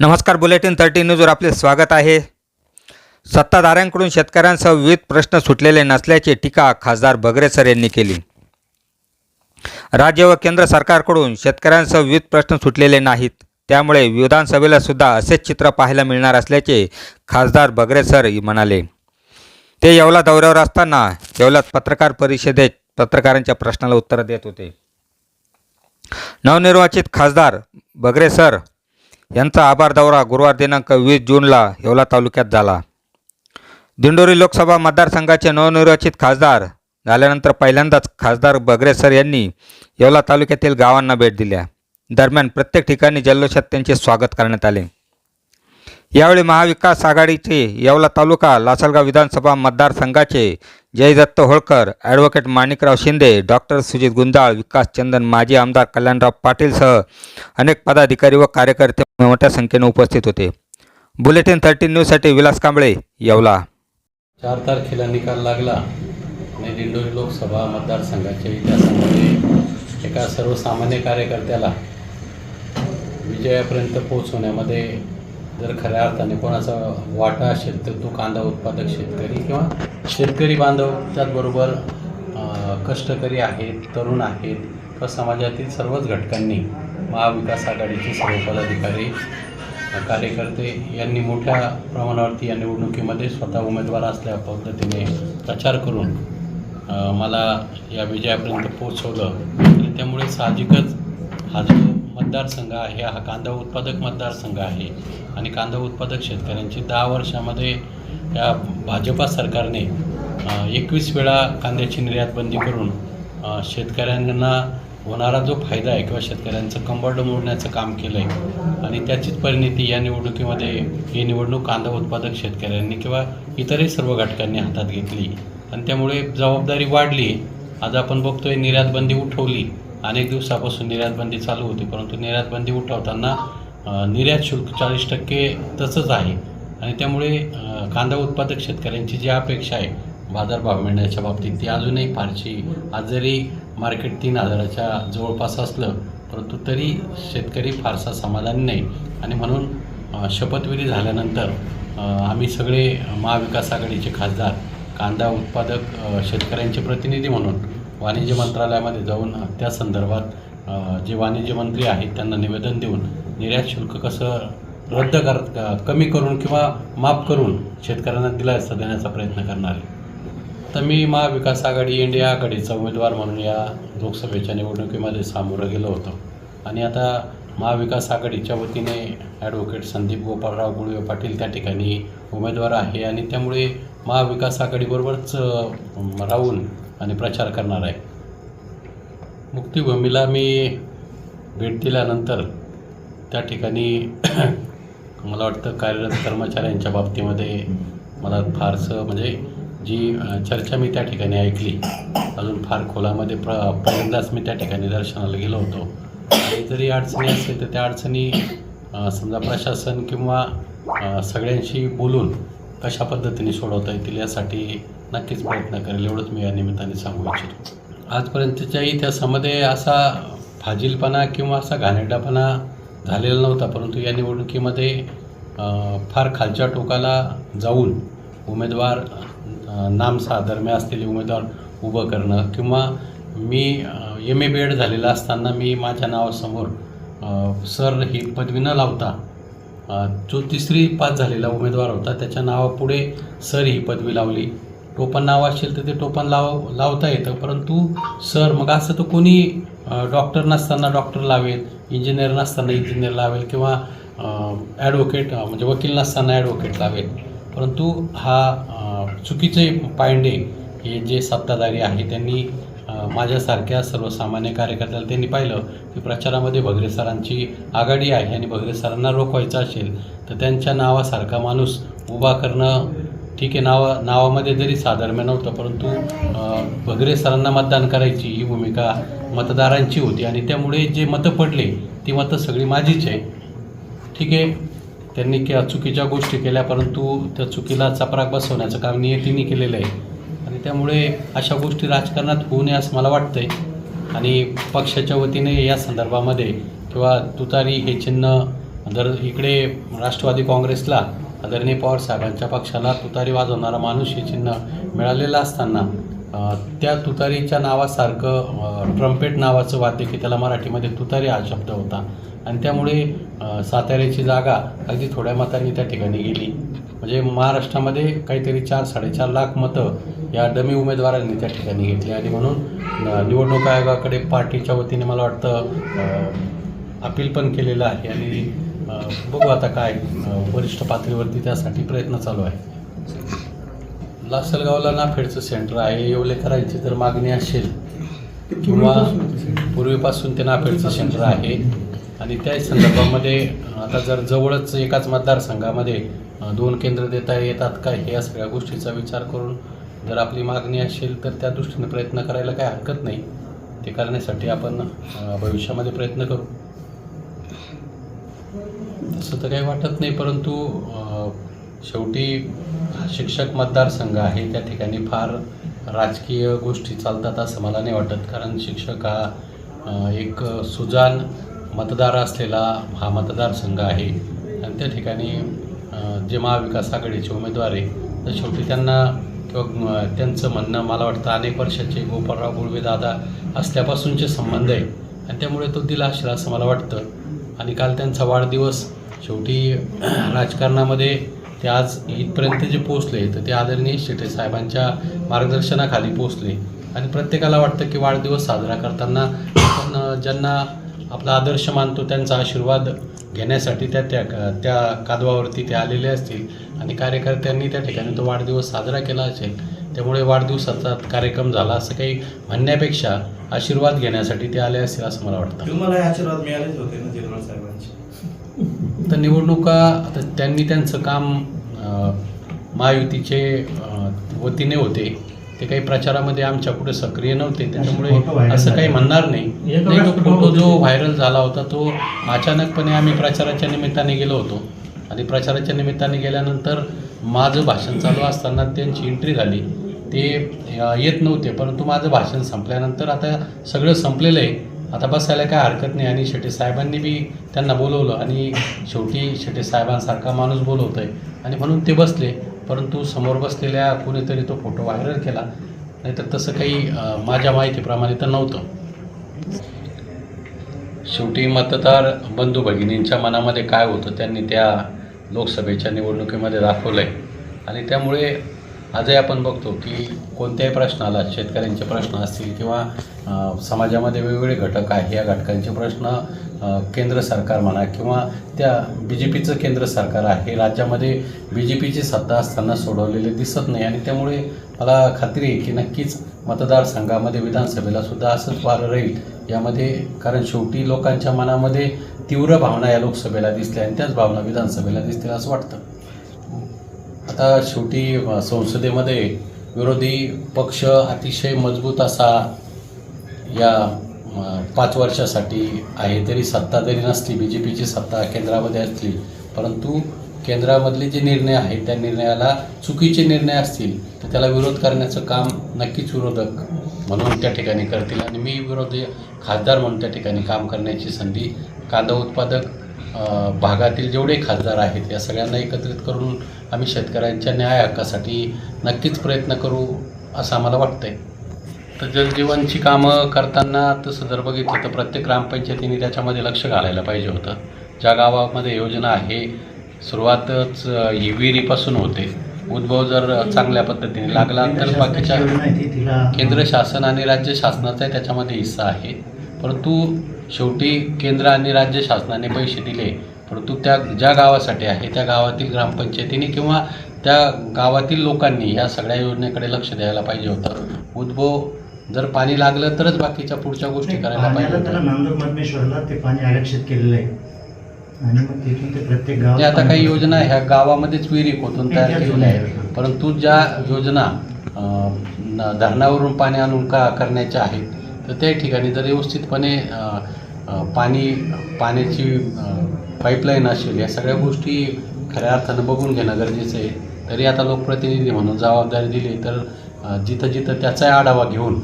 नमस्कार bulletin thirty न्यूजवर आपले स्वागत आहे. सत्ताधाऱ्यांकडून शेतकऱ्यांसह विविध प्रश्न सुटलेले नसल्याची टीका खासदार बगरेसर यांनी केली. राज्य व केंद्र सरकारकडून शेतकऱ्यांसह विविध प्रश्न सुटलेले नाहीत. त्यामुळे विधानसभेला सुद्धा असेच चित्र पाहायला मिळणार असल्याचे खासदार बगरेसर म्हणाले. ते येवला दौऱ्यावर असताना येवलात पत्रकार परिषदेत पत्रकारांच्या प्रश्नाला उत्तर देत होते. नवनिर्वाचित खासदार बगरेसर यांचा आभार दौरा गुरुवार दिनांक वीस जूनला येवला तालुक्यात झाला. दिंडोरी लोकसभा मतदारसंघाचे नवनिर्वाचित खासदार झाल्यानंतर पहिल्यांदाच खासदार बगरे सर यांनी येवला तालुक्यातील गावांना भेट दिल्या. दरम्यान प्रत्येक ठिकाणी जल्लोषात त्यांचे स्वागत करण्यात आले. यावेळी महाविकास आघाडीचे येवला तालुका लासलगाव विधानसभा मतदारसंघाचे जयदत्त होळकर ॲडव्होकेट माणिकराव शिंदे डॉक्टर सुजित गुंजाळ विकास चंदन माजी आमदार कल्याणराव पाटीलसह अनेक पदाधिकारी व कार्यकर्ते मोठ्या संख्येने उपस्थित होते. बुलेटिन थर्टीन न्यूजसाठी विलास कांबळे येवला. चार तारखेला निकाल लागला आणि दिंडोरी लोकसभा मतदारसंघाच्या इतिहासामध्ये एका सर्वसामान्य कार्यकर्त्याला विजयापर्यंत पोहोचवण्यामध्ये जर खऱ्या अर्थाने कोणाचा वाटा असेल तर तो कांदा उत्पादक शेतकरी किंवा शेतकरी बांधव त्याचबरोबर कष्टकरी आहेत तरुण आहेत किंवा समाजातील सर्वच घटकांनी महाविकास आघाडीचे सर्व पदाधिकारी कार्यकर्ते यांनी मोठ्या प्रमाणावरती या निवडणुकीमध्ये स्वतः उमेदवार असल्या पद्धतीने प्रचार करून मला या विजयापर्यंत पोचवलं आणि त्यामुळे साहजिकच हा जो मतदारसंघ आहे. हा कांदा उत्पादक मतदारसंघ आहे. आणि कांदा उत्पादक शेतकऱ्यांची दहा वर्षामध्ये या भाजपा सरकारने एकवीस वेळा कांद्याची निर्यातबंदी करून शेतकऱ्यांना होणारा जो फायदा आहे किंवा शेतकऱ्यांचं कंबरडं मोडण्याचं काम केलं आहे आणि त्याचीच परिणिती या निवडणुकीमध्ये ही निवडणूक कांदा उत्पादक शेतकऱ्यांनी किंवा इतरही सर्व घटकांनी हातात घेतली. आणि त्यामुळे जबाबदारी वाढली. आज आपण बघतोय निर्यातबंदी उठवली. अनेक दिवसापासून निर्यातबंदी चालू होती परंतु निर्यातबंदी उठवताना निर्यात शुल्क चाळीस टक्के तसंच आहे. आणि त्यामुळे कांदा उत्पादक शेतकऱ्यांची जी अपेक्षा आहे बाजारभाव मिळण्याच्या बाबतीत ती अजूनही फारशी आज जरी मार्केट तीन हजाराच्या जवळपास असलं परंतु तरी शेतकरी फारसा समाधानी नाही. आणि म्हणून शपथविधी झाल्यानंतर आम्ही सगळे महाविकास आघाडीचे खासदार कांदा उत्पादक शेतकऱ्यांचे प्रतिनिधी म्हणून वाणिज्य मंत्रालयामध्ये जाऊन त्या संदर्भात जे वाणिज्य मंत्री आहेत त्यांना निवेदन देऊन निर्यात शुल्क कसं रद्द कर कमी करून किंवा माफ करून शेतकऱ्यांना दिलासा देण्याचा प्रयत्न करणार आहे. तर मी महाविकास आघाडी इंडिया आघाडीचा उमेदवार म्हणून या लोकसभेच्या निवडणुकीमध्ये सामोरं गेलो होतो. आणि आता महाविकास आघाडीच्या वतीने ॲडव्होकेट संदीप गोपाळराव गुळवे पाटील त्या ठिकाणी उमेदवार आहे. आणि त्यामुळे महाविकास आघाडीबरोबरच राहून आणि प्रचार करणार आहे. मुक्तिभूमीला मी भेट दिल्यानंतर त्या ठिकाणी मला वाटतं कार्यरत कर्मचाऱ्यांच्या बाबतीमध्ये मला फारसं म्हणजे जी चर्चा मी त्या ठिकाणी ऐकली अजून फार खोलामध्ये प्र पहिल्यांदाच मी त्या ठिकाणी दर्शनाला गेलो होतो. आणि जरी अडचणी असेल तर त्या अडचणी समजा प्रशासन किंवा सगळ्यांशी बोलून कशा पद्धतीने सोडवता येतील यासाठी नक्कीच प्रयत्न करेल एवढंच मी या निमित्ताने सांगू इच्छितो. आजपर्यंतच्या इतिहासामध्ये असा फाजीलपणा किंवा असा घाणेरडापणा झालेला नव्हता परंतु या निवडणुकीमध्ये फार खालच्या टोकाला जाऊन उमेदवार नामसा नामसाधर्म्य असलेले उमेदवार उभं करणं किंवा मी एम ए बी एड झालेला असताना मी माझ्या नावासमोर सर ही पदवी न लावता जो तिसरी पास झालेला उमेदवार होता त्याच्या नावापुढे सर ही पदवी लावली. टोपण नाव असेल तर ते टोपण लाव लावता येतं. परंतु सर मग असं तर कोणी डॉक्टर नसताना डॉक्टर लावेल इंजिनियर नसताना इंजिनियर लावेल किंवा ॲडव्होकेट म्हणजे वकील नसताना ॲडव्होकेट लावेल. परंतु हा चुकीचे पायंडे हे जे सत्ताधारी आहे त्यांनी माझ्यासारख्या सर्वसामान्य कार्यकर्त्याला त्यांनी पाहिलं की प्रचारामध्ये भगरे सरांची आघाडी आहे आणि भगरे सरांना रोखवायचं असेल तर त्यांच्या नावासारखा माणूस उभा करणं ठीक आहे नावा नावामध्ये जरी साधर्म्य नव्हतं परंतु भगरे सरांना मतदान करायची ही भूमिका मतदारांची होती आणि त्यामुळे जे मतं पडले ती मतं सगळी माझीच आहे. ठीक आहे? त्यांनी क्या चुकीच्या गोष्टी केल्या परंतु त्या चुकीला चपराक बसवण्याचं काम नियतीने केलेलं आहे. आणि त्यामुळे अशा गोष्टी राजकारणात होऊ नये असं मला वाटतं आहे आणि पक्षाच्या वतीने या संदर्भामध्ये किंवा तुतारी हे चिन्ह जर इकडे राष्ट्रवादी काँग्रेसला आदरणीय पवार साहेबांच्या पक्षाला तुतारी वाजवणारा माणूस हे चिन्ह मिळालेलं असताना त्या तुतारीच्या नावासारखं ट्रम्पेट नावाचं वाद्य की त्याला मराठीमध्ये तुतारी हा शब्द होता. आणि त्यामुळे साताऱ्याची जागा अगदी थोड्या मतांनी त्या ठिकाणी गेली. म्हणजे महाराष्ट्रामध्ये काहीतरी चार साडेचार लाख मतं या डमी उमेदवारांनी त्या ठिकाणी घेतली आणि म्हणून निवडणूक आयोगाकडे पार्टीच्या वतीने मला वाटतं अपील पण केलेलं आहे. आणि बघू आता काय वरिष्ठ पातळीवरती त्यासाठी प्रयत्न चालू आहे. लासलगावला नाफेडचं सेंटर आहे येवलेकरांची जर मागणी असेल. किंवा पूर्वीपासून ते नाफेडचं सेंटर आहे. आणि त्या संदर्भामध्ये आता जर जवळच एकाच मतदारसंघामध्ये दोन केंद्र देता येतात का हे या सगळ्या गोष्टीचा विचार करून जर आपली मागणी असेल तर त्या दृष्टीने प्रयत्न करायला काही हरकत नाही. ते करण्यासाठी आपण भविष्यामध्ये प्रयत्न करू. तसं तर काही वाटत नाही परंतु शेवटी शिक्षक मतदारसंघ आहे त्या ठिकाणी फार राजकीय गोष्टी चालतात असं मला नाही वाटत. कारण शिक्षक हा एक सुजान मतदार असलेला हा मतदारसंघ आहे. आणि त्या ठिकाणी जे महाविकास आघाडीचे उमेदवार आहे तर शेवटी त्यांना किंवा त्यांचं म्हणणं मला वाटतं अनेक वर्षाचे गोपाळराव गुळवे दादा असल्यापासूनचे संबंध आहे. आणि त्यामुळे तो दिला असेल असं मला वाटतं. आणि काल त्यांचा वाढदिवस शेवटी राजकारणामध्ये ते आज इथपर्यंत जे पोचले तर ते आदरणीय शेटे साहेबांच्या मार्गदर्शनाखाली पोचले आणि प्रत्येकाला वाटतं की वाढदिवस साजरा करताना आपण ज्यांना आपला आदर्श मानतो त्यांचा आशीर्वाद घेण्यासाठी त्या त्या त्या कादवावरती ते आलेले असतील. आणि कार्यकर्त्यांनी त्या ठिकाणी तो वाढदिवस साजरा केला असेल त्यामुळे वाढदिवसाचा कार्यक्रम झाला असं काही म्हणण्यापेक्षा आशीर्वाद घेण्यासाठी ते आले असतील असं मला वाटतं. तुम्हाला आशीर्वाद मिळालेच होते ना साहेबांचे? तर निवडणुका त्यांनी त्यांचं काम महायुतीचे वतीने होते. ते काही प्रचारामध्ये आमच्या पुढे सक्रिय नव्हते. त्याच्यामुळे असं काही. म्हणणार नाही. तो फोटो जो. व्हायरल झाला होता तो अचानकपणे आम्ही प्रचाराच्या निमित्ताने गेलो होतो. आणि प्रचाराच्या निमित्ताने गेल्यानंतर माझं भाषण चालू असताना त्यांची एंट्री झाली. ते येत नव्हते परंतु माझं भाषण संपल्यानंतर आता सगळं संपलेलं आहे. आता बसायला काय हरकत नाही. आणि शेटे साहेबांनी बी त्यांना बोलवलं. आणि शेवटी शेटे साहेबांसारखा माणूस बोलवतो आहे आणि म्हणून ते बसले. परंतु समोर बसलेल्या कोणीतरी तो फोटो व्हायरल केला. नाहीतर तसं काही माझ्या माहितीप्रमाणे तर नव्हतं. शेवटी मतदार बंधू भगिनींच्या मनामध्ये काय होतं त्यांनी त्या लोकसभेच्या निवडणुकीमध्ये दाखवलं आहे आणि त्यामुळे आजही आपण बघतो की कोणत्याही प्रश्नाला शेतकऱ्यांचे प्रश्न असतील किंवा समाजामध्ये वेगवेगळे घटक आहे या घटकांचे प्रश्न केंद्र सरकार म्हणा किंवा त्या बी जे पीचं केंद्र सरकार आहे राज्यामध्ये बी जे पीची सत्ता असताना सोडवलेले दिसत नाही आणि त्यामुळे मला खात्री आहे की नक्कीच मतदारसंघामध्ये विधानसभेला सुद्धा असंच वारं राहील. यामध्ये कारण शेवटी लोकांच्या मनामध्ये तीव्र भावना या लोकसभेला दिसल्या आणि त्याच भावना विधानसभेला दिसतील असं वाटतं. आता शेवटी संसदेमध्ये विरोधी पक्ष अतिशय मजबूत असा या पाच वर्षासाठी आहे तरी सत्ता जरी नसली बी जे पीची सत्ता केंद्रामध्ये असली परंतु केंद्रामधले जे निर्णय आहेत त्या निर्णयाला चुकीचे निर्णय असतील तर त्याला विरोध करण्याचं काम नक्कीच विरोधक म्हणून त्या ठिकाणी करतील. आणि मी विरोधी खासदार म्हणून त्या ठिकाणी काम करण्याची संधी कांदा उत्पादक भागातील जेवढे खासदार आहेत या सगळ्यांना एकत्रित करून आम्ही शेतकऱ्यांच्या न्याय हक्कासाठी नक्कीच प्रयत्न करू असं आम्हाला वाटतंय. तर जलजीवनची कामं करताना तसं जर बघितलं तर प्रत्येक ग्रामपंचायतीने त्याच्यामध्ये लक्ष घालायला पाहिजे होतं. ज्या गावामध्ये योजना आहे सुरुवातच ही विहिरीपासून होते. उद्भव जर चांगल्या पद्धतीने लागला तर बाकीच्या केंद्र शासन आणि राज्य शासनाचा त्याच्यामध्ये हिस्सा आहे. परंतु शेवटी केंद्र आणि राज्य शासनाने पैसे दिले. परंतु त्या ज्या गावासाठी आहे त्या गावातील ग्रामपंचायतीने किंवा त्या गावातील लोकांनी या सगळ्या योजनेकडे लक्ष द्यायला पाहिजे होतं. उद्भव जर पाणी लागलं तरच बाकीच्या पुढच्या गोष्टी करायला पाहिजे त्याला होत्या. नांदूर मधमेश्वरला ते पाणी आरक्षित केलेलं आहे. आणि मग तिथून ते प्रत्येक म्हणजे आता काही योजना ह्या गावामध्येच विहिरी खोदून तयार केलेल्या आहेत. परंतु ज्या योजना धरणावरून पाणी आणून का करण्याच्या आहेत तर त्या ठिकाणी जर व्यवस्थितपणे पाणी पाण्याची पाईपलाईन असेल या सगळ्या गोष्टी खऱ्या अर्थानं बघून घेणं गरजेचं आहे. तरी आता लोकप्रतिनिधी म्हणून जबाबदारी दिली तर जिथं जिथं त्याचाही आढावा घेऊन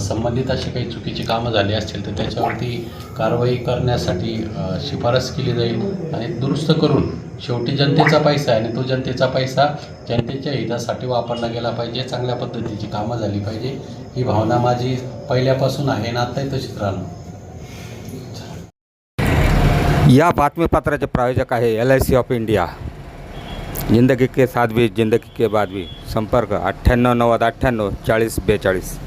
संबंधित अशी काही चुकीची कामं झाली असतील तर त्याच्यावरती कारवाई करण्यासाठी शिफारस केली जाईल आणि दुरुस्त करून शेवटी जनतेचा पैसा आहे आणि तो जनतेचा पैसा जनतेच्या हितासाठी वापरला गेला पाहिजे चांगल्या पद्धतीची कामं झाली पाहिजे. ही भावना माझी पहिल्यापासून आहे ना आत्ताही तशीच राहणं या बातमीपत्राचे प्रायोजक आहे L I C of India. जिंदगी के साथ भी जिंदगी के बाद भी. संपर्क अठ्ठ्याण्णव नव्वद अठ्ठ्याण्णव चाळीस बेचाळीस.